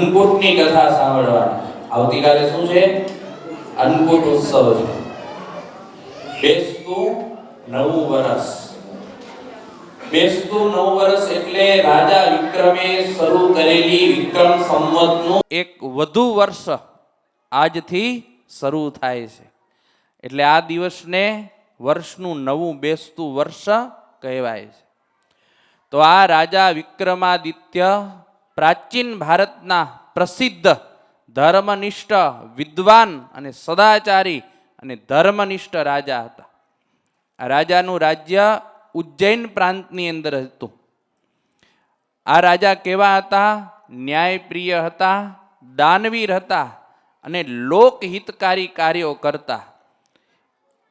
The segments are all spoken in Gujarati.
અન્નકૂટની કથા સાંભળવાની. આવતીકાલે શું છે? અન્નકૂટ ઉત્સવ છે. બેસતું નવું વર્ષ બેસતું નવ વર્ષ એટલે રાજા વિક્રમે શરૂ કરેલી વિક્રમ સંવતનું એક વધુ વર્ષ આજથી શરૂ થાય છે. એટલે આ દિવસને વર્ષનું નવું બેસતું વર્ષ કહેવાય છે. તો આ રાજા વિક્રમાદિત્ય પ્રાચીન ભારતના પ્રસિદ્ધ ધર્મનિષ્ઠ વિદ્વાન અને સદાચારી અને ધર્મનિષ્ઠ રાજા હતા. આ રાજાનું રાજ્ય ઉજ્જૈન પ્રાંતની અંદર હતું. આ રાજા કેવા હતા? ન્યાયપ્રિય હતા, દાનવીર હતા અને લોકહિતકારી કાર્યો કરતા.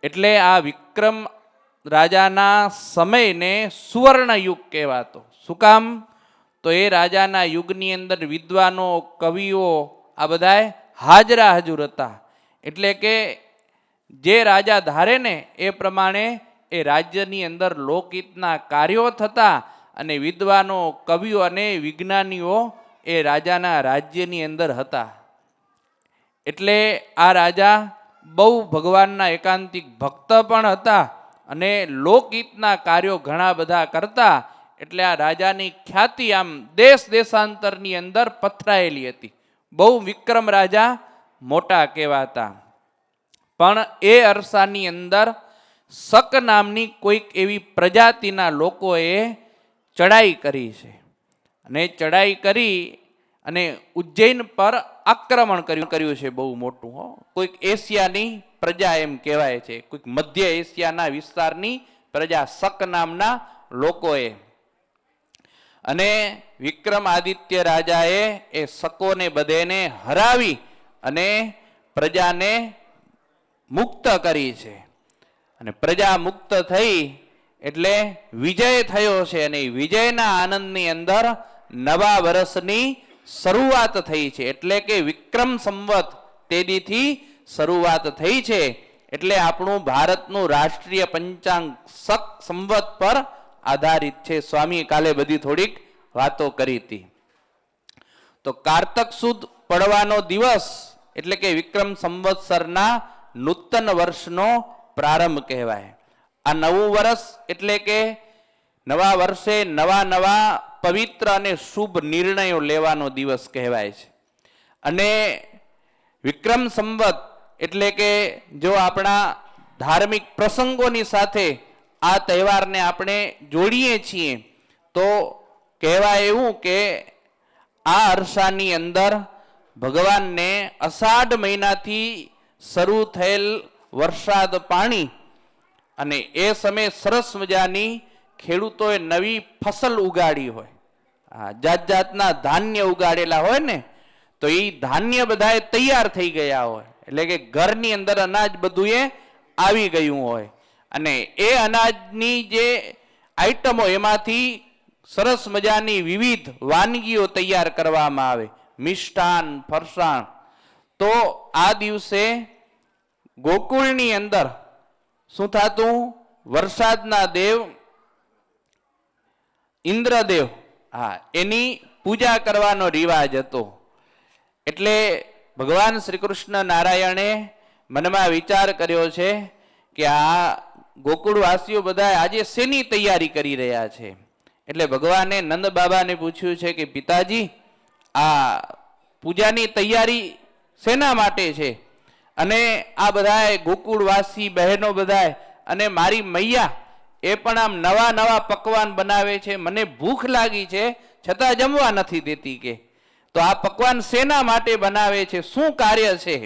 એટલે આ વિક્રમ રાજાના સમયને સુવર્ણયુગ કહેવાતો. શું કામ? તો એ રાજાના યુગની અંદર વિદ્વાનો, કવિઓ આ બધાએ હાજરા હજુર હતા. એટલે કે જે રાજા ધારે ને એ પ્રમાણે એ રાજ્યની અંદર લોકહિતના કાર્યો થતા અને વિદ્વાનો, કવિઓ અને વિજ્ઞાનીઓ એ રાજાના રાજ્યની અંદર હતા. એટલે આ રાજા બહુ ભગવાનના એકાંતિક ભક્ત પણ હતા અને લોકહિતના કાર્યો ઘણા બધા કરતા એટલે આ રાજાની ખ્યાતિ આમ દેશ દેશાંતરની અંદર પથરાયેલી હતી. બહુ વિક્રમ રાજા મોટા કહેવાતા. પણ એ અરસાની અંદર શક નામની કોઈક એવી પ્રજાતિના લોકોએ ચડાઈ કરી છે. અને ચડાઈ કરી અને ઉજ્જૈન પર આક્રમણ કર્યું કર્યું છે બહુ મોટું, હો. કોઈક એશિયાની પ્રજા એમ કહેવાય છે. કોઈક મધ્ય એશિયાના વિસ્તારની પ્રજા શક નામના લોકોએ અને વિક્રમાદિત્ય રાજાએ એ શકોને બધેને હરાવી અને પ્રજાને મુક્ત કરી છે. અને પ્રજા મુક્ત થઈ એટલે વિજય થયો છે અને વિજયના આનંદની અંદર નવા વર્ષની શરૂઆત થઈ છે. એટલે કે વિક્રમ સંવત તેદીથી શરૂઆત થઈ છે. એટલે આપણું ભારતનું રાષ્ટ્રીય પંચાંગ સક સંવત પર આધારિત છે. સ્વામી કાલે બધી થોડીક વાતો કરી હતી. તો કારતક સુદ પડવાનો દિવસ એટલે કે વિક્રમ સંવત્સરના નૂતન વર્ષનો પ્રારંભ કહેવાય. આ નવું વર્ષ એટલે કે નવા વર્ષે નવા નવા પવિત્ર અને શુભ નિર્ણયો લેવાનો દિવસ કહેવાય છે. અને વિક્રમ સંવત એટલે કે જો આપણા ધાર્મિક પ્રસંગોની સાથે આ તહેવારને આપણે જોડીએ છીએ, તો કહેવાય એવું કે આ અરસાની અંદર ભગવાનને અષાઢ મહિનાથી શરૂ થયેલ વરસાદ પાણી અને એ સમયે સરસ મજાની ખેડૂતોએ નવી ફસલ ઉગાડી હોય. હા જાત જાતના ધાન્ય ઉગાડેલા હોય ને, તો એ ધાન્ય બધાએ તૈયાર થઈ ગયા હોય. એટલે કે ઘરની અંદર અનાજ બધું એ આવી ગયું હોય. અને એ અનાજની જે આઈટમો એમાંથી સરસ મજાની વિવિધ વાનગીઓ તૈયાર કરવામાં આવે. મિષ્ટાન, ફરસાણ. તો આ દિવસે ગોકુળની અંદર શું થતું? વરસાદના દેવ, ઇન્દ્રદેવ, હા, એની પૂજા કરવાનો રિવાજ હતો. એટલે ભગવાન શ્રી કૃષ્ણ નારાયણે મનમાં વિચાર કર્યો છે કે આ ગોકુળવાસીઓ બધા આજે શેની તૈયારી કરી રહ્યા છે? એટલે ભગવાને નંદ બાબાને પૂછ્યું છે કે, પિતાજી, આ પૂજાની તૈયારી શેના માટે છે? અને આ બધાએ ગોકુળવાસી બહેનો બધાએ અને મારી મૈયા એ પણ આમ નવા નવા પકવાન બનાવે છે. મને ભૂખ લાગી છે, છતાં જમવા નથી દેતી કે. તો આ પકવાન શેના માટે બનાવે છે? શું કાર્ય છે?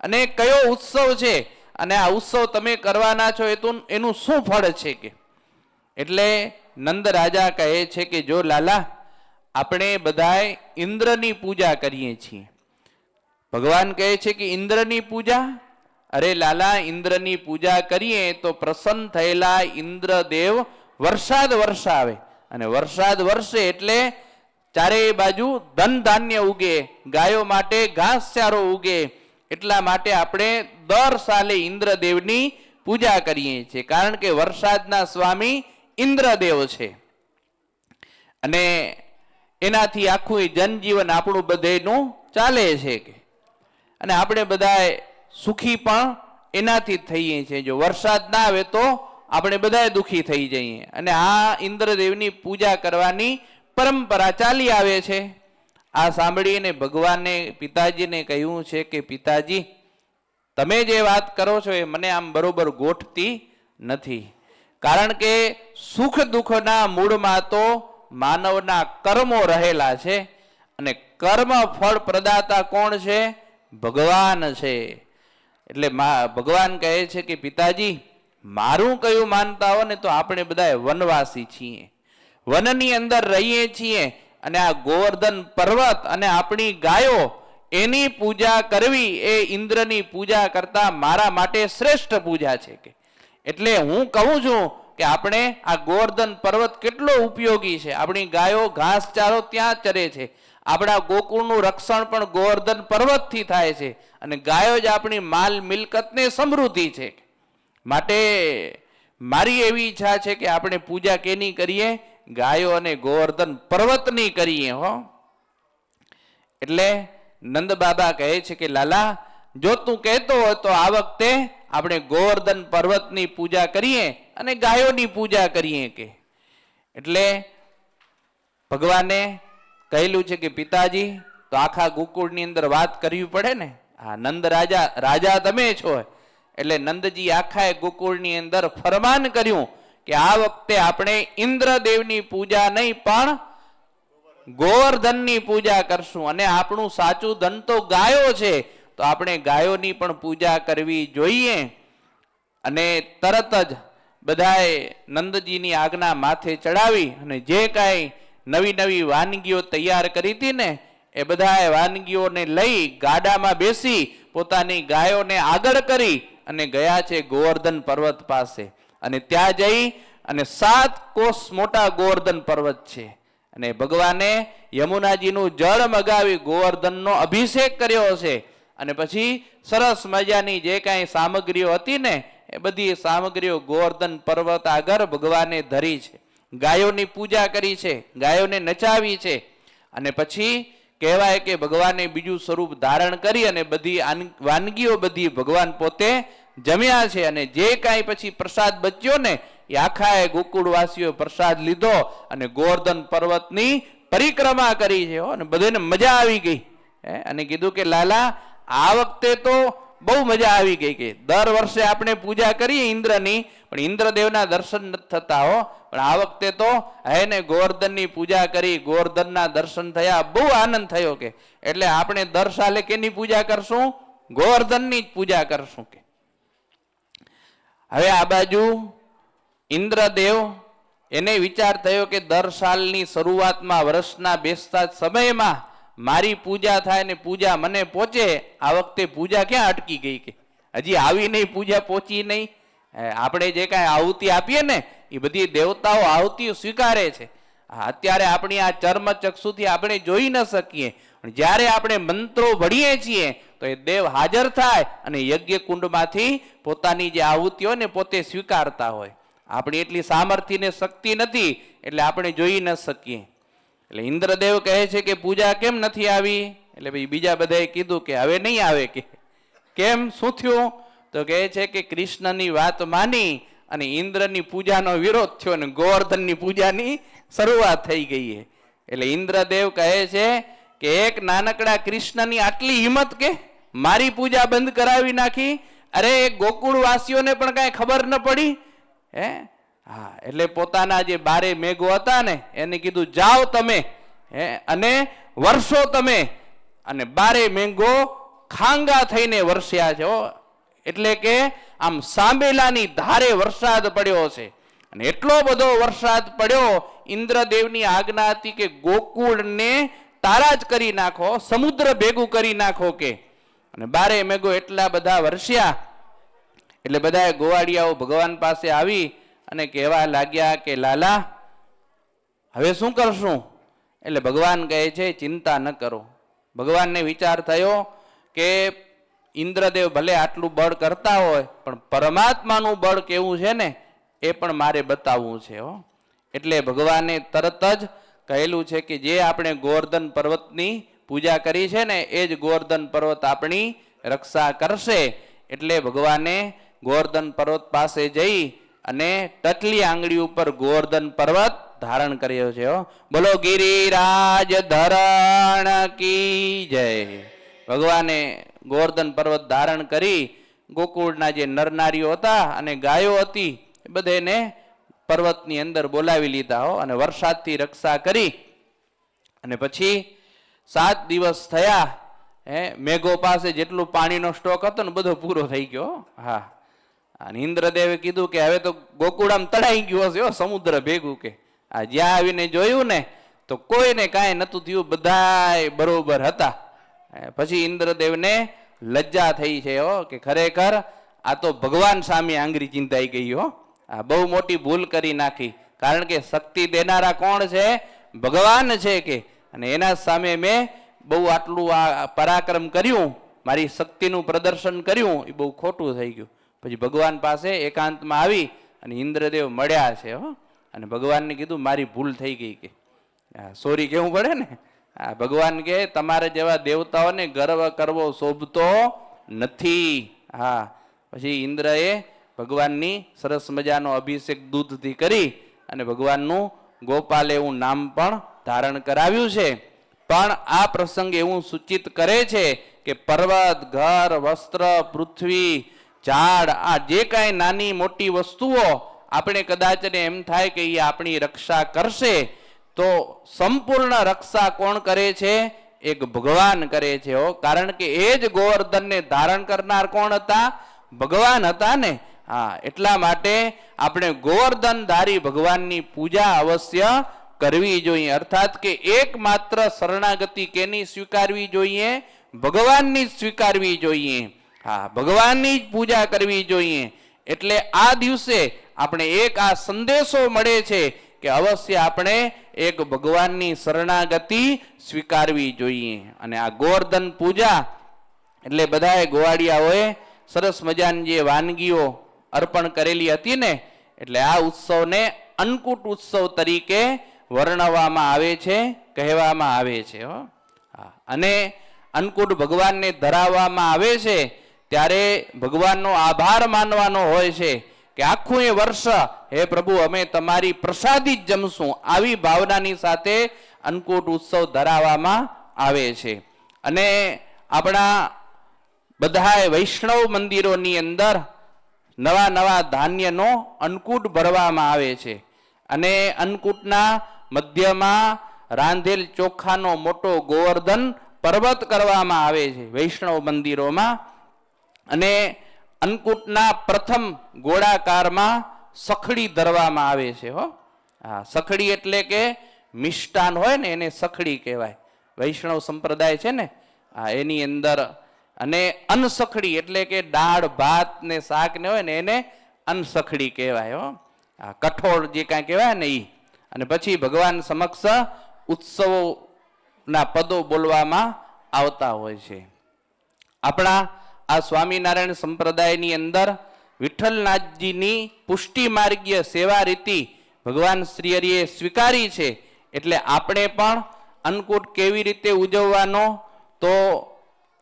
અને કયો ઉત્સવ છે? અને આ ઉત્સવ તમે કરવાના છો એ તો એનું શું ફળ છે કે? એટલે નંદ રાજા કહે છે કે, જો લાલા, આપણે બધાએ ઇન્દ્રની પૂજા કરીએ છીએ. ભગવાન કહે છે કે, ઇન્દ્રની પૂજા? અરે લાલા, ઇન્દ્રની પૂજા કરીએ તો પ્રસન્ન થયેલા ઇન્દ્રદેવ વરસાદ વરસાવે અને વરસાદ વરસે એટલે ચારેય બાજુ ધન ધાન્ય ઉગે, ગાયો માટે ઘાસચારો ઉગે એટલા માટે આપણે દર સાલે ઇન્દ્રદેવની પૂજા કરીએ છીએ. કારણ કે વરસાદના સ્વામી ઇન્દ્રદેવ છે. અને એનાથી આખું જનજીવન આપણું બધેનું ચાલે છે કે. અને આપણે બધા સુખી પણ એનાથી થઈએ છીએ. જો વરસાદ ના આવે તો આપણે બધા દુખી થઈ જઈએ. અને આ ઇન્દ્રદેવની પૂજા કરવાની પરંપરા ચાલી આવે છે. આ સાંભળીને ભગવાને પિતાજીને કહ્યું છે કે, પિતાજી, તમે જે વાત કરો છો એ મને આમ બરોબર ગોઠતી નથી. કારણ કે સુખ દુઃખના મૂળમાં તો માનવના કર્મો રહેલા છે અને કર્મ ફળ પ્રદાતા કોણ છે? ભગવાન છે. એટલે ભગવાન કહે છે કે, પિતાજી, મારું કયું માનતા હો ને તો આપણે બધા વનવાસી છીએ. વનની અંદર રહીએ છીએ. અને આ ગોવર્ધન પર્વત અને આપણી ગાયો, એની પૂજા કરવી એ ઇન્દ્રની પૂજા કરતા મારા માટે શ્રેષ્ઠ પૂજા છે કે. એટલે હું કહું છું કે આપણે આ ગોવર્ધન પર્વત કેટલો ઉપયોગી છે. આપણી ગાયો ઘાસચારો ત્યાં ચરે છે. આપણા ગોકુળનું રક્ષણ પણ ગોવર્ધન પર્વતથી થાય છે અને ગાયો જ આપણી માલ મિલકતને સમૃદ્ધિ છે માટે મારી એવી ઈચ્છા છે કે આપણે પૂજા કેની કરીએ? ગાયો અને ગોવર્ધન પર્વતની કરીએ હો. એટલે નંદ બાબા કહે છે કે, લાલા, જો તું કહેતો હોય તો આ વખતે આપણે ગોવર્ધન પર્વતની પૂજા કરીએ અને ગાયોની પૂજા કરીએ કે. એટલે ભગવાને કહેલું છે કે, પિતાજી, તો આખા ગોકુળની અંદર વાત કરવી પડે ને? આ નંદ રાજા રાજા તમે છો. એટલે નંદજી આખા ગોકુળની અંદર ફરમાન કર્યું. કે આ વખતે આપણે ઇન્દ્રદેવની પૂજા નહીં, પણ ગોવર્ધનની પૂજા કરશું. અને આપણું સાચું ધન તો ગાયો છે, તો આપણે ગાયોની પણ પૂજા કરવી જોઈએ. અને તરત જ બધાએ નંદજીની આજ્ઞા માથે ચડાવી અને જે કાંઈ નવી નવી વાનગીઓ તૈયાર કરી હતી ને, એ બધાએ વાનગીઓને લઈ ગાડામાં બેસી પોતાની ગાયોને આગળ કરી અને ગયા છે ગોવર્ધન પર્વત પાસે. અને ત્યાં જઈ અને સાત કોષ મોટા ગોવર્ધન પર્વત છે. અને ભગવાને યમુનાજીનું જળ મગાવી ગોવર્ધનનો અભિષેક કર્યો છે અને પછી સરસ મજાની જે કાંઈ સામગ્રીઓ હતી ને, એ બધી સામગ્રીઓ ગોવર્ધન પર્વત આગળ ભગવાને ધરી છે. ગાયોની પૂજા કરી છે, ગાયોને નચાવી છે. અને પછી કહેવાય કે ભગવાને બીજું સ્વરૂપ ધારણ કરી અને બધી વાનગીઓ બધી ભગવાન પોતે જમ્યા છે અને જે કાંઈ પછી પ્રસાદ બચ્યો ને, એ આખા ગોકુળવાસીઓ પ્રસાદ લીધો અને ગોવર્ધન પર્વતની પરિક્રમા કરી છે અને બધાને મજા આવી ગઈ. અને કીધું કે, લાલા, આ વખતે તો બહુ મજા આવી ગઈ કે, દર વર્ષે આપણે પૂજા કરીએ ઇન્દ્રની, પણ ઇન્દ્રદેવના દર્શન નથી થતા હો. પણ આ વખતે તો હે ને ગોવર્ધનની પૂજા કરી, ગોવર્ધનના દર્શન થયા, બહુ આનંદ થયો કે. એટલે આપણે દર સાલે કેની પૂજા કરશું? ગોવર્ધનની જ પૂજા કરશું કે. હવે આ બાજુ ઇન્દ્રદેવ એને વિચાર થયો કે દર સાલની શરૂઆતમાં વર્ષના બેસતા સમયમાં મારી પૂજા થાય ને પૂજા મને પહોંચે, આ વખતે પૂજા ક્યાં અટકી ગઈ કે? હજી આવી નહીં, પૂજા પહોંચી નહીં. આપણે જે કાંઈ આહુતિ આપીએ ને, એ બધી દેવતાઓ આહુતિઓ સ્વીકારે છે. અત્યારે આપણી આ ચર્મ ચક્ષુથી આપણે જોઈ ન શકીએ. પણ જ્યારે આપણે મંત્રો ભણીએ છીએ તો એ દેવ હાજર થાય અને યજ્ઞ કુંડમાંથી પોતાની જે આહુતિઓ ને પોતે સ્વીકારતા હોય. આપણી એટલી સામર્થ્ય ને શક્તિ નથી, એટલે આપણે જોઈ ન શકીએ. એટલે ઇન્દ્રદેવ કહે છે કે પૂજા કેમ નથી આવી? એટલે ભાઈ બીજા બધાએ કીધું કે હવે નહીં આવે કે. કેમ? શું થયું? તો કહે છે કે કૃષ્ણની વાત માની અને ઇન્દ્રની પૂજાનો વિરોધ થયો અને ગોવર્ધનની પૂજાની શરૂઆત થઈ ગઈ એટલે ઇન્દ્રદેવ કહે છે કે એક નાનકડા કૃષ્ણની આટલી હિંમત કે? મારી પૂજા બંધ કરાવી નાખી. અરે, ગોકુળવાસીઓને પણ કાંઈ ખબર ન પડી. હે? હા, એટલે પોતાના જે બારે મેઘો હતા ને, એને કીધું, જાઓ તમે. હે? અને વર્ષો તમે. અને બારે મેઘો ખાંગા થઈને વરસ્યા છે એટલે કે આમ સાંબેલાની ધારે વરસાદ પડ્યો છે. અને એટલો બધો વરસાદ પડ્યો, ઇન્દ્રદેવની આજ્ઞા હતી કે ગોકુળને તારાજ કરી નાખો, સમુદ્ર ભેગું કરી નાખો કે. અને બારે મેઘો એટલા બધા વરસ્યા એટલે બધા ગોવાડિયાઓ ભગવાન પાસે આવી અને કહેવા લાગ્યા કે, લાલા, હવે શું કરશું? એટલે ભગવાન કહે છે, ચિંતા ન કરો. ભગવાનને વિચાર થયો કે ઇન્દ્રદેવ ભલે આટલું બળ કરતા હોય, પણ પરમાત્માનું બળ કેવું છે ને, એ પણ મારે બતાવવું છે, હો. એટલે ભગવાને તરત જ કહેલું છે કે, જે આપણે ગોવર્ધન પર્વતની પૂજા કરી છે ને, એ જ ગોવર્ધન પર્વત આપણી રક્ષા કરશે. એટલે ભગવાને ગોવર્ધન પર્વત પાસે જઈ અને ટટલી આંગળી ઉપર ગોવર્ધન પર્વત ધારણ કર્યો છે બોલો, ગિરિરાજ ધરણ કી જય. ભગવાને ગોવર્ધન પર્વત ધારણ કરી ગોકુળના જે નરનારીઓ હતા અને ગાયો હતી, એ બધેને પર્વતની અંદર બોલાવી લીધા હો અને વરસાદથી રક્ષા કરી. અને પછી સાત દિવસ થયા, હે, મેઘો પાસે જેટલું પાણીનો સ્ટોક હતો ને બધો પૂરો થઈ ગયો, હા. અને ઇન્દ્રદેવે કીધું કે હવે તો ગોકુળામ તળાઈ ગયું હશે સમુદ્ર ભેગું કે. આ જ્યાં આવીને જોયું ને, તો કોઈને કાંઈ નહોતું થયું, બધાય બરોબર હતા. પછી ઇન્દ્રદેવને લજ્જા થઈ છે, હો, કે ખરેખર આ તો ભગવાન સામે આંગળી ચિંતાઈ ગઈ, હો. આ બહુ મોટી ભૂલ કરી નાખી. કારણ કે શક્તિ દેનારા કોણ છે? ભગવાન છે કે અને એના સામે મેં બહુ આટલું આ પરાક્રમ કર્યું, મારી શક્તિનું પ્રદર્શન કર્યું, એ બહુ ખોટું થઈ ગયું. પછી ભગવાન પાસે એકાંતમાં આવી અને ઇન્દ્રદેવ મળ્યા છે, હો. અને ભગવાનને કીધું, મારી ભૂલ થઈ ગઈ કે. સોરી કેવું પડે ને? હા ભગવાન કે તમારે જેવા દેવતાઓને ગર્વ કરવો શોભતો નથી. હા. પછી ઇન્દ્રએ ભગવાનની સરસ મજાનો અભિષેક દૂધથી કરી અને ભગવાનનું ગોપાલ એવું નામ પણ ધારણ કરાવ્યું છે. પણ આ પ્રસંગ એવું સૂચિત કરે છે કે પર્વત, ઘર, વસ્ત્ર, પૃથ્વી, ઝાડ, આ જે કાંઈ નાની મોટી વસ્તુઓ આપણે કદાચ ને એમ થાય કે એ આપણી રક્ષા કરશે, તો સંપૂર્ણ રક્ષા કોણ કરે છે? એક ભગવાન કરે છે હો. કારણ કે એ જ ગોવર્ધનને ધારણ કરનાર કોણ હતા? ભગવાન હતા ને. હા, એટલા માટે આપણે ગોવર્ધન ધારી ભગવાનની પૂજા અવશ્ય કરવી જોઈએ. અર્થાત કે એકમાત્ર શરણાગતિ કેની સ્વીકારવી જોઈએ? ભગવાનની જ સ્વીકારવી જોઈએ. હા, ભગવાનની જ પૂજા કરવી જોઈએ. એટલે આ દિવસે આપણે એક આ સંદેશો મળે છે કે અવશ્ય આપણે એક ભગવાનની શરણાગતિ સ્વીકારવી જોઈએ. અને આ ગોવર્ધન પૂજા એટલે બધાએ ગોવાળિયાઓએ સરસ મજાની જે વાનગીઓ અર્પણ કરેલી હતી ને, એટલે આ ઉત્સવને અન્નકૂટ ઉત્સવ તરીકે વર્ણવવામાં આવે છે, કહેવામાં આવે છે, હો. અને અન્નકૂટ ભગવાનને ધરાવવામાં આવે છે, ત્યારે ભગવાનનો આભાર માનવાનો હોય છે કે આખું એ વર્ષ, હે પ્રભુ, અમે તમારી પ્રસાદી જ જમશું. આવી ભાવનાની સાથે અન્નકૂટ ઉત્સવ ધરાવવામાં આવે છે. અને આપણા બધાએ વૈષ્ણવ મંદિરોની અંદર નવા નવા ધાન્યનો અન્નકૂટ ભરવામાં આવે છે. અને અન્નકૂટના મધ્યમાં રાંધેલ ચોખાનો મોટો ગોવર્ધન પર્વત કરવામાં આવે છે, વૈષ્ણવ મંદિરોમાં. અને અન્નકૂટના પ્રથમ ગોળાકારમાં સખડી ધરવામાં આવે છે, હો. હા, સખડી એટલે કે મિષ્ટાન હોય ને એને સખડી કહેવાય. વૈષ્ણવ સંપ્રદાય છે ને, હા, એની અંદર. અને અનસખડી એટલે કે દાળ, ભાત ને શાક ને હોય ને એને અનસખડી કહેવાય, હો. કઠોળ જે કાંઈ કહેવાય ને એ અને પછી ભગવાન સમક્ષ ઉત્સવોના પદો બોલવામાં આવતા હોય છે. આપણા આ સ્વામિનારાયણ સંપ્રદાયની અંદર વિઠ્ઠલનાથજીની પુષ્ટિ માર્ગીય સેવા રીતિ ભગવાન શ્રી હરિએ સ્વીકારી છે, એટલે આપણે પણ અન્નકૂટ કેવી રીતે ઉજવવાનો તો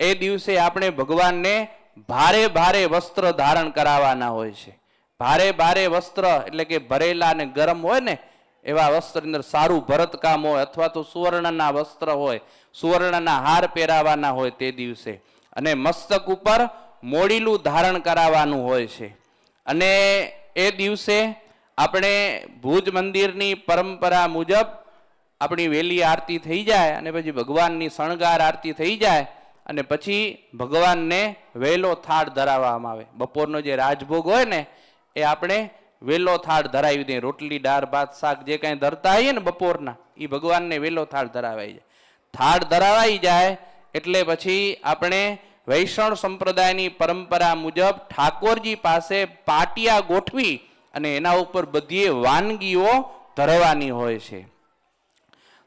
એ દિવસે આપણે ભગવાનને ભારે ભારે વસ્ત્ર ધારણ કરાવવાના હોય છે. ભારે ભારે વસ્ત્ર એટલે કે ભરેલા અને ગરમ હોય ને એવા વસ્ત્રની અંદર સારું ભરતકામ હોય અથવા તો સુવર્ણના વસ્ત્ર હોય, સુવર્ણના હાર પહેરાવાના હોય તે દિવસે. અને મસ્તક ઉપર મોડીલું ધારણ કરાવવાનું હોય છે. અને એ દિવસે આપણે ભુજ મંદિરની પરંપરા મુજબ આપણી વહેલી આરતી થઈ જાય અને પછી ભગવાનની શણગાર આરતી થઈ જાય અને પછી ભગવાનને વહેલો થાળ ધરાવવામાં આવે. બપોરનો જે રાજભોગ હોય ને, એ આપણે વેલો થાળ ધરાવી દઈએ રોટલી, દાળ, ભાત, શાક જે કાંઈ ધરતા હોઈએ ને બપોરના એ ભગવાનને વેલો થાળ ધરાવાઈ જાય થાળ ધરાવાઈ જાય એટલે પછી આપણે વૈષ્ણવ સંપ્રદાયની પરંપરા મુજબ ઠાકોરજી પાસે પાટિયા ગોઠવી અને એના ઉપર બધી વાનગીઓ ધરવાની હોય છે.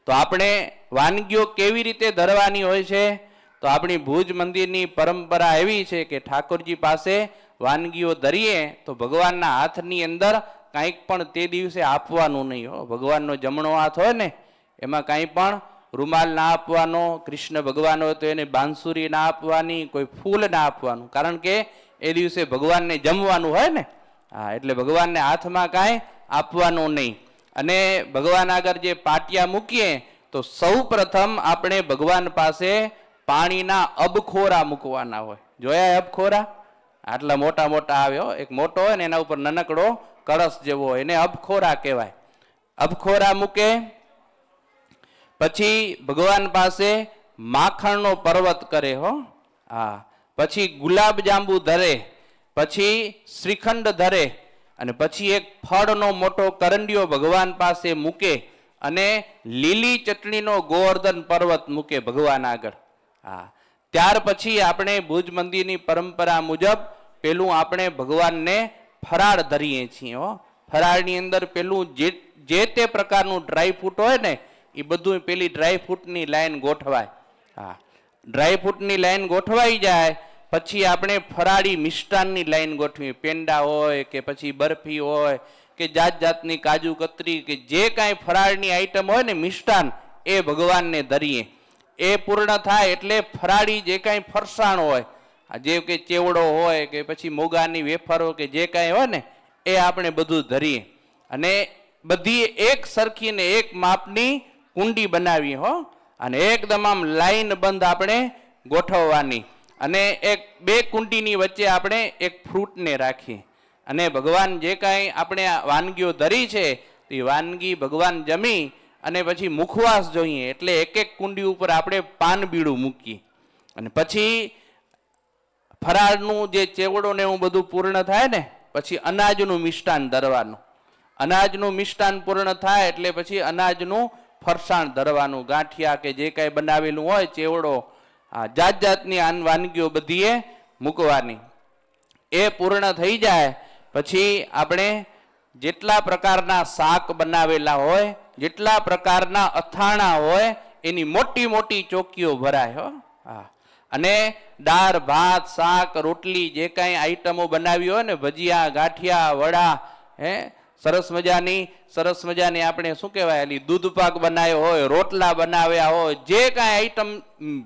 તો આપણે વાનગીઓ કેવી રીતે ધરવાની હોય છે? તો આપણી ભુજ મંદિરની પરંપરા એવી છે કે ઠાકોરજી પાસે વાનગીઓ ધરીએ તો ભગવાનના હાથની અંદર કાંઈક પણ તે દિવસે આપવાનું નહીં હો. ભગવાનનો જમણો હાથ હોય ને, એમાં કાંઈ પણ રૂમાલ ના આપવાનો, કૃષ્ણ ભગવાન હોય તો એને બાંસુરી ના આપવાની, કોઈ ફૂલ ના આપવાનું. કારણ કે એ દિવસે ભગવાનને જમવાનું હોય ને, હા, એટલે ભગવાનને હાથમાં કાંઈ આપવાનું નહીં. અને ભગવાન આગળ જે પાટિયા મૂકીએ, તો સૌ પ્રથમ આપણે ભગવાન પાસે પાણીના અબખોરા મૂકવાના હોય. જોયા અબખોરા? આટલા મોટા મોટા આવ્યો એક મોટો હોય ને એના ઉપર નાનકડો કળશ જેવો હોય. એને અબખોરા કહેવાય. અબખોરા મૂકે, પછી ભગવાન પાસે માખણનો પર્વત કરે હો. હા. પછી ગુલાબ જાંબુ ધરે, પછી શ્રીખંડ ધરે, અને પછી એક ફળનો મોટો કરંડિયો ભગવાન પાસે મૂકે અને લીલી ચટણીનો ગોવર્ધન પર્વત મૂકે ભગવાન આગળ. હા. ત્યાર પછી આપણે ભુજ મંદિરની પરંપરા મુજબ પેલું આપણે ભગવાનને ફરાળ ધરીએ છીએ, હો. ફરાળની અંદર પેલું જે જે તે પ્રકારનું ડ્રાય ફ્રૂટ હોય ને, એ બધું પેલી ડ્રાય ફ્રૂટની લાઈન ગોઠવાય. હા. ડ્રાય ફ્રૂટની લાઈન ગોઠવાઈ જાય, પછી આપણે ફરાળી મિષ્ટાનની લાઈન ગોઠવી પેંડા હોય કે પછી બરફી હોય કે જાત જાતની કાજુ કતરી કે જે કાંઈ ફરાળની આઈટમ હોય ને મિષ્ટાન, એ ભગવાનને ધરીએ. એ પૂર્ણ થાય એટલે ફરાળી જે કાંઈ ફરસાણ હોય જે કે ચેવડો હોય કે પછી મોગાની વેફરો કે જે કાંઈ હોય ને, એ આપણે બધું ધરીએ. અને બધી એક સરખી ને એક માપની કુંડી બનાવી હો, અને એકદમ આમ લાઈન બંધ આપણે ગોઠવવાની. અને એક બે કુંડીની વચ્ચે આપણે એક ફ્રૂટને રાખીએ. અને ભગવાન જે કાંઈ આપણે વાનગીઓ ધરી છે, તે વાનગી ભગવાન જમી અને પછી મુખવાસ જોઈએ, એટલે એક એક કુંડી ઉપર આપણે પાન બીડું મૂકીએ. અને પછી ફરાળનું જે ચેવડો ને એવું બધું પૂર્ણ થાય ને, પછી અનાજનું મિષ્ટાન ધરવાનું અનાજનું મિષ્ટાન પૂર્ણ થાય એટલે પછી અનાજનું ફરસાણ ધરવાનું ગાંઠિયા કે જે કાંઈ બનાવેલું હોય, ચેવડો, આ જાત જાતની આન વાનગીઓ બધીએ મૂકવાની. એ પૂર્ણ થઈ જાય, પછી આપણે જેટલા પ્રકારના શાક બનાવેલા હોય જેટલા પ્રકારના અથાણા હોય, એની મોટી મોટી ચોકીઓ ભરાય, હો. અને દાળ, ભાત, શાક, રોટલી, જે કાંઈ આઈટમો બનાવી હોય ને, ભજીયા, ગાંઠિયા, વડા, હે, સરસ મજાની સરસ મજાની આપણે શું કહેવાય એની દૂધ પાક બનાવ્યો હોય, રોટલા બનાવ્યા હોય, જે કાંઈ આઈટમ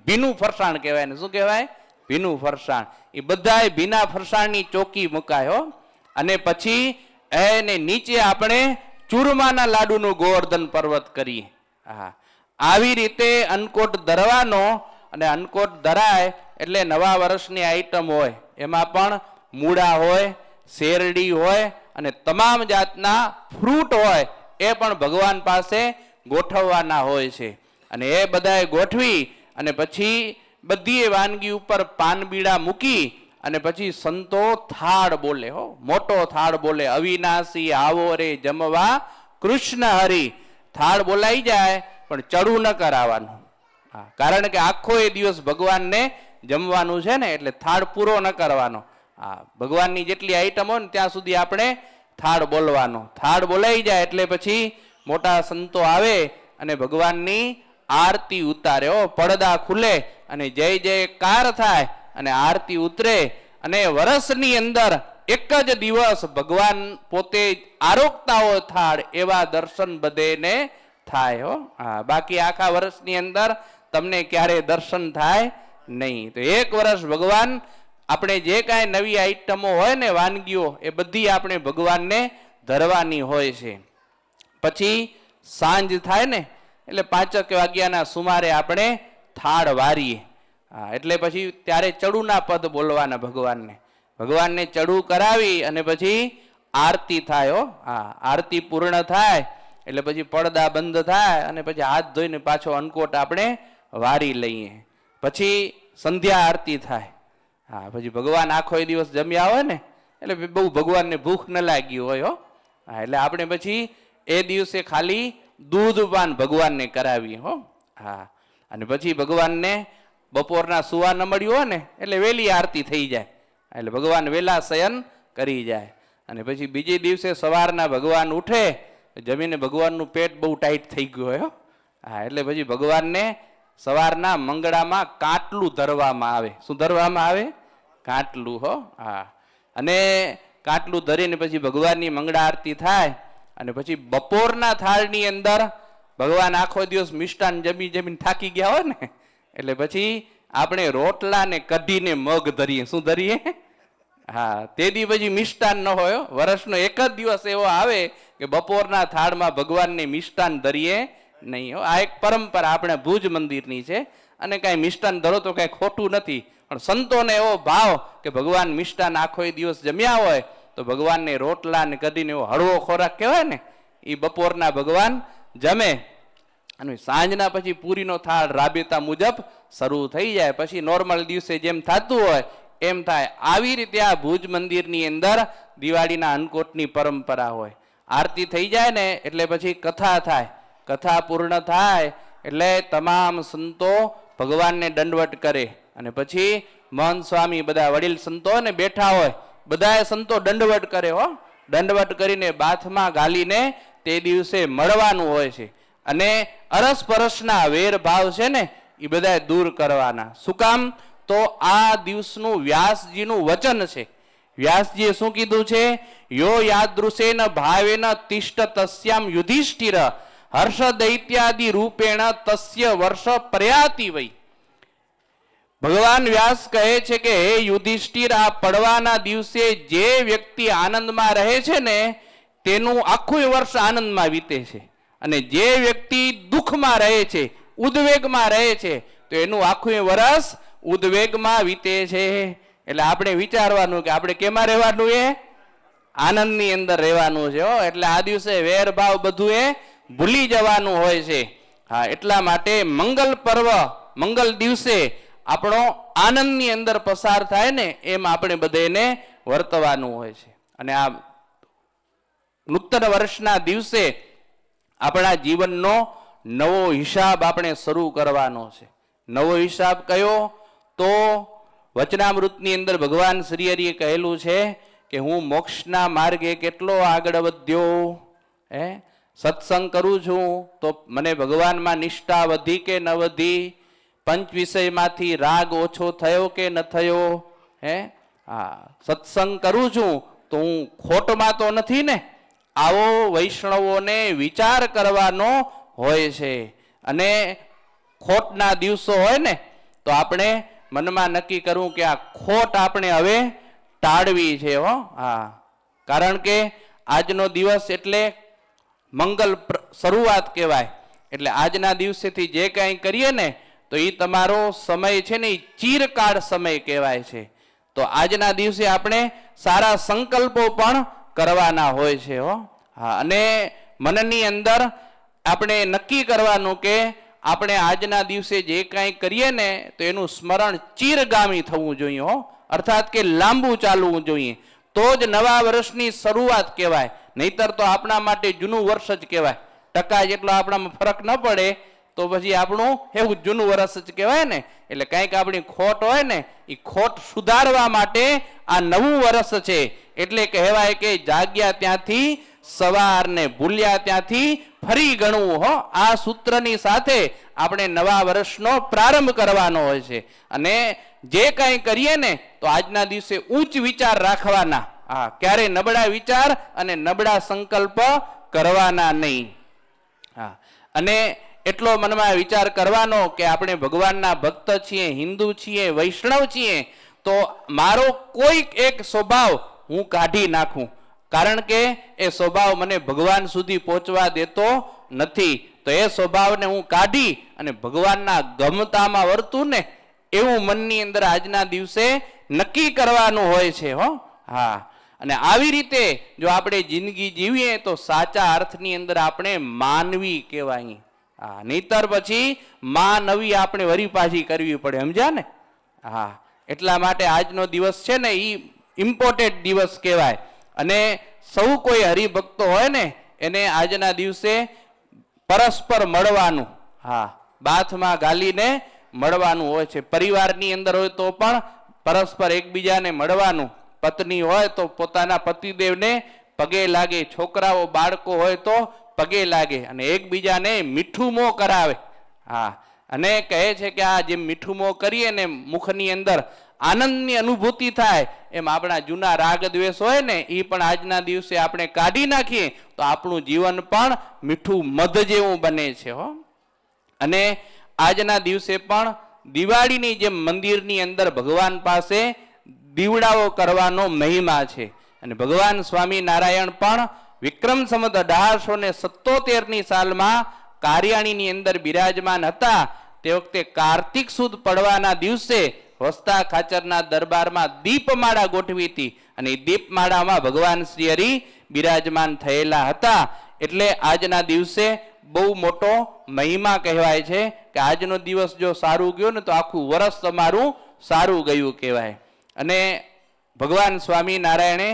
ભીનું ફરસાણ કહેવાય ને, શું કહેવાય? ભીનું ફરસાણ. એ બધાય ભીના ફરસાણની ચોકી મુકાયો અને પછી એને નીચે આપણે ચૂરમાના લાડુનું ગોવર્ધન પર્વત કરીએ. હા આવી રીતે અન્નકોટ ધરવાનો અને અન્નકોટ ધરાય એટલે નવા વર્ષની આઈટમ હોય. એમાં પણ મૂળા હોય, શેરડી હોય અને તમામ જાતના ફ્રૂટ હોય એ પણ ભગવાન પાસે ગોઠવવાના હોય છે. અને એ બધાએ ગોઠવી અને પછી બધી વાનગી ઉપર પાનબીડા મૂકી અને પછી સંતો થાળ બોલે હો. મોટો થાળ બોલે, અવિનાશી આવો રે જમવા, કૃષ્ણ હરી. થાળ બોલાઈ જાય, પણ ચડું ન કરાવવાનું. હા, કારણ કે આખો એ દિવસ ભગવાનને જમવાનું છે ને, એટલે થાળ પૂરો ન કરવાનો. હા, ભગવાનની જેટલી આઈટમ હોય ને, ત્યાં સુધી આપણે થાળ બોલવાનો. થાળ બોલાઈ જાય એટલે પછી મોટા સંતો આવે અને ભગવાનની આરતી ઉતારે ઓ પડદા ખુલે અને જય જયકાર થાય. અને આરતી ઉતરે અને વર્ષની અંદર એક જ દિવસ ભગવાન પોતે આરોગતાઓ થાળ એવા દર્શન બધેને થાય હો. હા, બાકી આખા વર્ષની અંદર તમને ક્યારે દર્શન થાય નહીં. તો એક વર્ષ ભગવાન આપણે જે કાંઈ નવી આઈટમો હોય ને વાનગીઓ, એ બધી આપણે ભગવાનને ધરવાની હોય છે. પછી સાંજ થાય ને, એટલે પાંચક વાગ્યાના સુમારે આપણે થાળ વારીએ. હા, એટલે પછી ત્યારે ચડુના પદ બોલવાના ભગવાનને. ભગવાનને ચડુ કરાવી અને પછી આરતી થાય હો. હા, આરતી પૂર્ણ થાય, એટલે પછી પડદા બંધ થાય અને પછી હાથ ધોઈને પાછો અન્નકોટ આપણે વારી લઈએ. પછી સંધ્યા આરતી થાય. હા, પછી ભગવાન આખો દિવસ જમ્યા હોય ને, એટલે બહુ ભગવાનને ભૂખ ન લાગી હોય હો. હા, એટલે આપણે પછી એ દિવસે ખાલી દૂધ પાન ભગવાનને કરાવીએ હો. હા, અને પછી ભગવાનને બપોરના સુવા ન મળ્યું હોય ને, એટલે વહેલી આરતી થઈ જાય. એટલે ભગવાન વહેલા શયન કરી જાય. અને પછી બીજે દિવસે સવારના ભગવાન ઉઠે, જમીને ભગવાનનું પેટ બહુ ટાઈટ થઈ ગયું હોય હો, એટલે પછી ભગવાનને સવારના મંગળામાં કાટલું ધરવામાં આવે. શું ધરવામાં આવે? કાટલું, હો, હા. અને કાટલું ધરીને પછી ભગવાનની મંગળા આરતી થાય, અને પછી બપોરના થાળની અંદર ભગવાન આખો દિવસ મિષ્ટાન જમી જમીને થાકી ગયા હોય ને એટલે પછી આપણે રોટલાને કઢીને મગ ધરીએ. શું ધરીએ? હા, તે દી પછી મિષ્ટાન ન હોય વર્ષનો એક જ દિવસ એવો આવે કે બપોરના થાળમાં ભગવાનને મિષ્ટાન ધરીએ નહીં હો. આ એક પરંપરા આપણે ભુજ મંદિરની છે. અને કાંઈ મિષ્ટાન ધરો તો કાંઈ ખોટું નથી. પણ સંતોને એવો ભાવ કે ભગવાન મિષ્ટાન આખો દિવસ જમ્યા હોય તો ભગવાનને રોટલા ને કઢીને એવો હળવો ખોરાક કહેવાય ને એ બપોરના ભગવાન જમે. અને સાંજના પછી પૂરીનો થાળ રાબેતા મુજબ શરૂ થઈ જાય. પછી નોર્મલ દિવસે જેમ થતું હોય, એમ થાય. આવી રીતે આ ભુજ મંદિરની અંદર દિવાળીના અન્નકોટની પરંપરા હોય. આરતી થઈ જાય ને, એટલે પછી કથા થાય. કથા પૂર્ણ થાય, એટલે તમામ સંતો ભગવાનને દંડવટ કરે. અને પછી મહંત સ્વામી બધા વડીલ સંતો ને બેઠા હોય. બધાએ સંતો દંડવટ કરે હો. દંડવટ કરીને બાથમાં ગાલીને તે દિવસે મળવાનું હોય છે. અને અરસપરસના વેરભાવ છે ને એ બધા દૂર કરવાના. શું કામ? તો આ દિવસનું વ્યાસજીનું વચન છે. વ્યાસજીએ શું કીધું છે? યો યાદૃશેન ભાવેન તિષ્ઠ તસ્યામ યુધિષ્ઠિર હર્ષ દૈત્યાદિ રૂપેણ તસ્ય વર્ષ પ્રયાતિ વૈ. ભગવાન વ્યાસ કહે છે કે, હે યુધિષ્ઠિર, આ પડવાના દિવસે જે વ્યક્તિ આનંદમાં રહે છે ને, તેનું આખું વર્ષ આનંદમાં વીતે છે. અને જે વ્યક્તિ દુઃખમાં રહે છે, ઉદ્વેગમાં રહે છે, તો એનું આખું વરસ ઉદ્વેગમાં વીતે છે. એટલે આપણે વિચારવાનું કે આપણે કેમાં રહેવાનું એ? આનંદની અંદર રહેવાનું છે એટલે આ દિવસે વેર ભાવ બધું એ ભૂલી જવાનું હોય છે. હા, એટલા માટે મંગલ પર્વ, મંગલ દિવસે આપણો આનંદની અંદર પસાર થાય ને એમ આપણે બધાને વર્તવાનું હોય છે. અને આ નૂતન વર્ષના દિવસે આપણા જીવનનો નવો હિસાબ આપણે શરૂ કરવાનો છે. નવો હિસાબ કયો? તો વચનામૃતની અંદર ભગવાન શ્રી હરિએ કહેલું છે કે હું મોક્ષના માર્ગે કેટલો આગળ વધ્યો? હે? સત્સંગ કરું છું, તો મને ભગવાનમાં નિષ્ઠા વધી કે ન વધી? પંચ વિષયમાંથી રાગ ઓછો થયો કે ન થયો? હે? હા, સત્સંગ કરું છું, તો હું ખોટમાં તો નથી ને? આવો વૈષ્ણવોને વિચાર કરવાનો હોય છે. અને ખોટના દિવસો હોય ને, તો આપણે મનમાં નક્કી કરવું કે આ ખોટ આપણે હવે ટાળવી છે હો. હા. કારણ કે આજનો દિવસ એટલે મંગલ શરૂઆત કહેવાય. એટલે આજના દિવસેથી જે કાંઈ કરીએ ને, તો એ તમારો સમય છે ને એ ચીરકાળ સમય કહેવાય છે. તો આજના દિવસે આપણે સારા સંકલ્પો પણ કરવાના હોય છે, હો. હા, અને મનની અંદર આપણે નક્કી કરવાનું કે આપણે આજના દિવસે જે કાંઈ કરીએ ને, તો એનું સ્મરણ ચીરગામી થવું જોઈએ, હો. અર્થાત કે લાંબુ ચાલવું જોઈએ. તો જ નવા વર્ષની શરૂઆત કહેવાય. નહીતર તો આપણા માટે જૂનું વર્ષ જ કહેવાય. ટકા જેટલો આપણામાં ફરક ન પડે તો પછી આપણું એવું જૂનું વર્ષ જ કહેવાય ને, એટલે કંઈક આપણી ખોટ હોય ને, એ ખોટ સુધારવા માટે આ નવું વર્ષ છે. એટલે કહેવાય કે જાગ્યા ત્યાંથી, સવારને ભૂલ્યા ત્યાંથી ફરી ગણવું, હો. આ સૂત્રની સાથે આપણે નવા વર્ષનો પ્રારંભ કરવાનો હોય છે. અને જે કાંઈ કરીએ ને, તો આજના દિવસે ઉચ્ચ વિચાર રાખવાના. હા ક્યારે નબળા વિચાર અને નબળા સંકલ્પ કરવાના નહીં. હા. અને એટલો મનમાં વિચાર કરવાનો કે આપણે ભગવાનના ભક્ત છીએ, હિન્દુ છીએ, વૈષ્ણવ છીએ, તો મારો કોઈક એક સ્વભાવ હું કાઢી નાખું. કારણ કે એ સ્વભાવ મને ભગવાન સુધી પહોંચવા દેતો નથી. તો એ સ્વભાવને હું કાઢી અને ભગવાનના ગમતામાં વર્તું ને એવું મનની અંદર આજના દિવસે નક્કી કરવાનું હોય છે, હો. હા. અને આવી રીતે જો આપણે જિંદગી જીવીએ તો સાચા અર્થની અંદર આપણે માનવી કહેવાય. હા, નહીતર પછી માનવી આપણે વરી પાછી કરવી પડે, સમજ્યા ને? હા, એટલા માટે આજનો દિવસ છે ને એ ઇમ્પોર્ટેન્ટ દિવસ કહેવાય. અને સૌ કોઈ હરિભક્તો હોય ને, એને આજના દિવસે પરસ્પર મળવાનું, હા, બાથમાં ગાલીને મળવાનું હોય છે. પરિવારની અંદર હોય તો પણ પરસ્પર એકબીજાને મળવાનું. પત્ની હોય તો પોતાના પતિદેવને પગે લાગે. છોકરાઓ, બાળકો હોય તો પગે લાગે અને એકબીજાને મીઠું મો કરાવે. હા, અને કહે છે કે આ જેમ મીઠું મો કરીએ ને મુખની અંદર આનંદની અનુભૂતિ થાય, એમ આપણા જૂના રાગ દ્વેષ હોય ને એ પણ આજના દિવસે આપણે કાઢી નાખીએ, તો આપણું જીવન પણ મીઠું મધ જેવું બને છે, હો. અને આજના દિવસે પણ દિવાળીની જેમ મંદિરની અંદર ભગવાન પાસે દીવડાઓ કરવાનો મહિમા છે. અને ભગવાન સ્વામિનારાયણ પણ વિક્રમ સંવત અઢારસો ને સત્તોતેરની સાલમાં કાર્યાણીની અંદર બિરાજમાન હતા. તે વખતે કાર્તિક સુદ પડવાના દિવસે વસ્તા ખાચરના દરબારમાં દીપમાળા ગોઠવી હતી અને દીપમાળામાં ભગવાન શ્રી હરિ બિરાજમાન થયેલા હતા. એટલે આજના દિવસે બહુ મોટો મહિમા કહેવાય છે કે આજનો દિવસ જો સારું ગયો ને તો આખું વર્ષ તમારું સારું ગયું કહેવાય. અને ભગવાન સ્વામિનારાયણે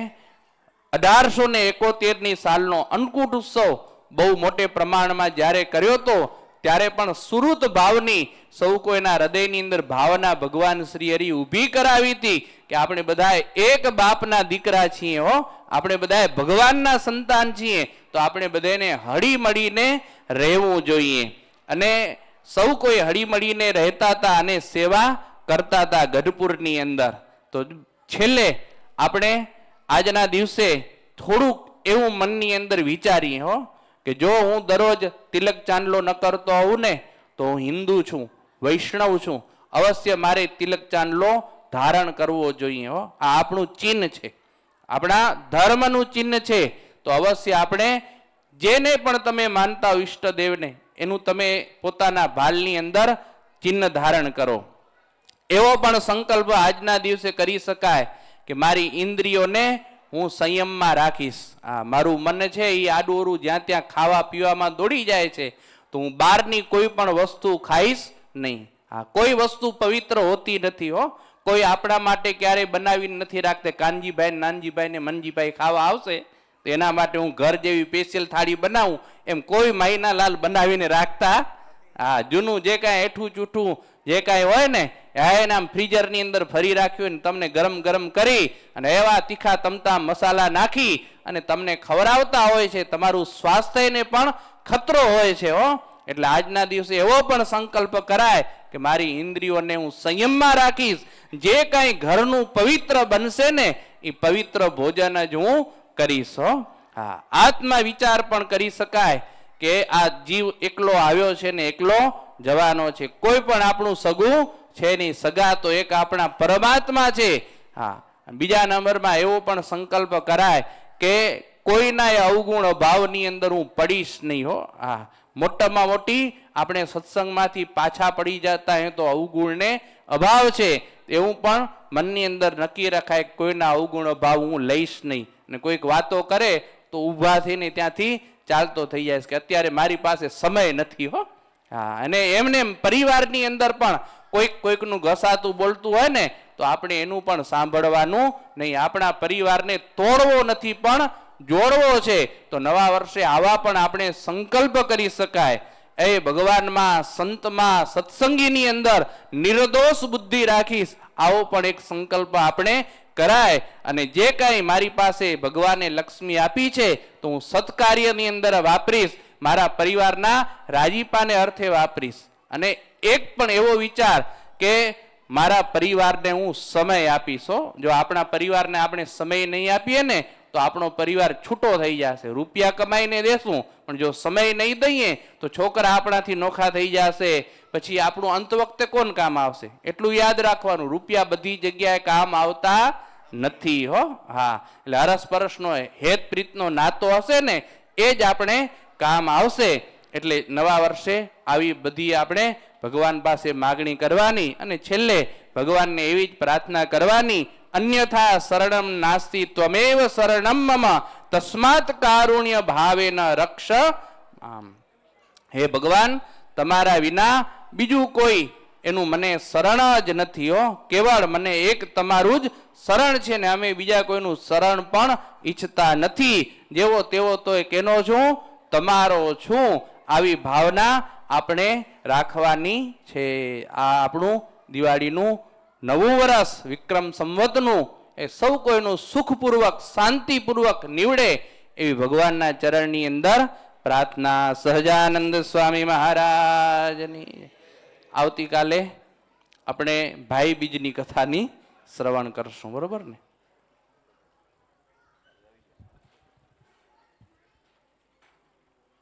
અઢારસો ને એકોતેરની સાલનો અન્નકૂટ ઉત્સવ બહુ મોટે પ્રમાણમાં જ્યારે કર્યો હતો, ત્યારે પણ સુરત ભાવની સૌ કોઈના હૃદયની અંદર ભાવના ભગવાન શ્રી હરિ ઊભી કરાવી હતી કે આપણે બધા એક બાપના દીકરા છીએ હો, આપણે બધા ભગવાનના સંતાન છીએ, તો આપણે બધાને હળી મળીને રહેવું જોઈએ. અને સૌ કોઈ હળી મળીને રહેતા હતા અને સેવા કરતા હતા ગઢપુરની અંદર. તો છેલ્લે આપણે આજના દિવસે થોડુંક એવું મનની અંદર વિચારીએ હો, કે જો હું દરરોજ તિલક ચાંદલો ન કરતો હોઉં ને, તો હું હિન્દુ છું, વૈષ્ણવ છું. અવશ્ય મારે તિલક ચાંદલો ધારણ કરવો જોઈએ, હો. આ આપણું ચિહ્ન છે. આપણા ધર્મનું ચિહ્ન છે. તો અવશ્ય આપણે જેને પણ તમે માનતા હો ઈષ્ટદેવને, એનું તમે પોતાના ભાલની અંદર ચિહ્ન ધારણ કરો. એવો પણ સંકલ્પ આજના દિવસે કરી શકાય કે મારી ઇન્દ્રિયોને હું સંયમમાં રાખીશ. આ મારું મન છે એ આડું જ્યાં ત્યાં ખાવા પીવામાં દોડી જાય છે, તો હું બહારની કોઈ પણ વસ્તુ ખાઈશ નહીં. હા કોઈ વસ્તુ પવિત્ર હોતી નથી હો. કોઈ આપણા માટે ક્યારેય બનાવી નથી રાખતે. કાનજીભાઈ નાનજીભાઈ ને મનજીભાઈ ખાવા આવશે, તો એના માટે હું ઘર જેવી સ્પેશિયલ થાળી બનાવું. એમ કોઈ માઈના લાલ બનાવીને રાખતા. હા જૂનું જે કાંઈ એઠું ચૂઠું જે કાંઈ હોય ને એને આમ ફ્રીઝરની અંદર ફરી રાખ્યું ને તમને ગરમ ગરમ કરી અને એવા તીખા તમતા મસાલા નાખી અને તમને ખવડાવતા હોય છે, તમારું સ્વાસ્થ્યને પણ ખતરો હોય છે, હો. એટલે આજના દિવસે એવો પણ સંકલ્પ કરાય કે મારી ઇન્દ્રિયોને હું સંયમમાં રાખીશ. જે કાંઈ ઘરનું પવિત્ર બનશે ને, એ પવિત્ર ભોજન જ હું કરીશ, હો. હા, આત્મા વિચાર પણ કરી શકાય કે આ જીવ એકલો આવ્યો છે ને, એકલો જવાનો છે. કોઈ પણ આપણું સગું છે નહીં સગા તો એક આપણા પરમાત્મા છે. હા, બીજા નંબરમાં એવો પણ સંકલ્પ કરાય કે કોઈના એ અવગુણ ભાવની અંદર હું પડીશ નહીં હો. હા, મોટામાં મોટી આપણે સત્સંગમાંથી પાછા પડી જતા હે તો અવગુણને અભાવ છે. એવું પણ મનની અંદર નક્કી રખાય કોઈના અવગુણ ભાવ હું લઈશ નહીં. અને કોઈક વાતો કરે તો ઊભા થઈને ત્યાંથી ચાલતો થઈ જાય કે અત્યારે મારી પાસે સમય નથી હો. હા, અને એમને એમ પરિવારની અંદર પણ કોઈક કોઈકનું ઘસાતું બોલતું હોય ને, તો આપણે એનું પણ સાંભળવાનું નહીં. આપણા પરિવારને તોડવો નથી, પણ જોડવો છે. તો નવા વર્ષે આવા પણ આપણે સંકલ્પ કરી શકાય. એ ભગવાનમાં સંતમાં સત્સંગીની અંદર નિર્દોષ બુદ્ધિ રાખીશ. આવો પણ એક સંકલ્પ આપણે કરાય. અને જે કાંઈ મારી પાસે ભગવાને લક્ષ્મી આપી છે, તો હું સત્કાર્યની અંદર વાપરીશ. મારા પરિવારના રાજીપાને અર્થે વાપરીશ. અને એક પણ એવો વિચાર કે મારા પરિવારને હું સમય આપીશ જો આપણા પરિવારને આપણે સમય નહીં આપીએ ને, તો આપણો પરિવાર છૂટો થઈ જશે. રૂપિયા કમાઈને દેશું, પણ જો સમય નહીં દઈએ, તો છોકરા આપણાથી નોખા થઈ જશે. પછી આપણું અંત વખતે કોણ કામ આવશે? એટલું યાદ રાખવાનું. રૂપિયા બધી જગ્યાએ કામ આવતા નથી, હો. હા. એટલે અરસપરસનો હેત પ્રીતનો નાતો હશે ને, એ જ આપણે કામ આવશે. એટલે નવા વર્ષે આવી બધી આપણે ભગવાન પાસે માગણી કરવાની અને છેલ્લે ભગવાનને એવી જ પ્રાર્થના કરવાની, અન્યથા શરણમ નાસ્તિ ત્વમેવ શરણમ મમ, તસ્માત કારુણ્ય ભાવે ન રક્ષ. આમ. હે ભગવાન, તમારા વિના બીજું કોઈ એનું મને શરણ જ નથી હો. કેવળ મને એક તમારું જ શરણ છે ને અમે બીજા કોઈનું શરણ પણ ઈચ્છતા નથી. જેવો તેવો તો કેનો છું? તમારો છું. આવી ભાવના આપણે રાખવાની છે. આ આપણું દિવાળીનું નવું વર્ષ વિક્રમ સંવતનું એ સૌ કોઈનું સુખપૂર્વક, શાંતિપૂર્વક નીવડે એવી ભગવાનના ચરણની અંદર પ્રાર્થના સહજાનંદ સ્વામી મહારાજની. આવતીકાલે આપણે ભાઈ બીજની કથાની શ્રવણ કરશું. બરોબર ને?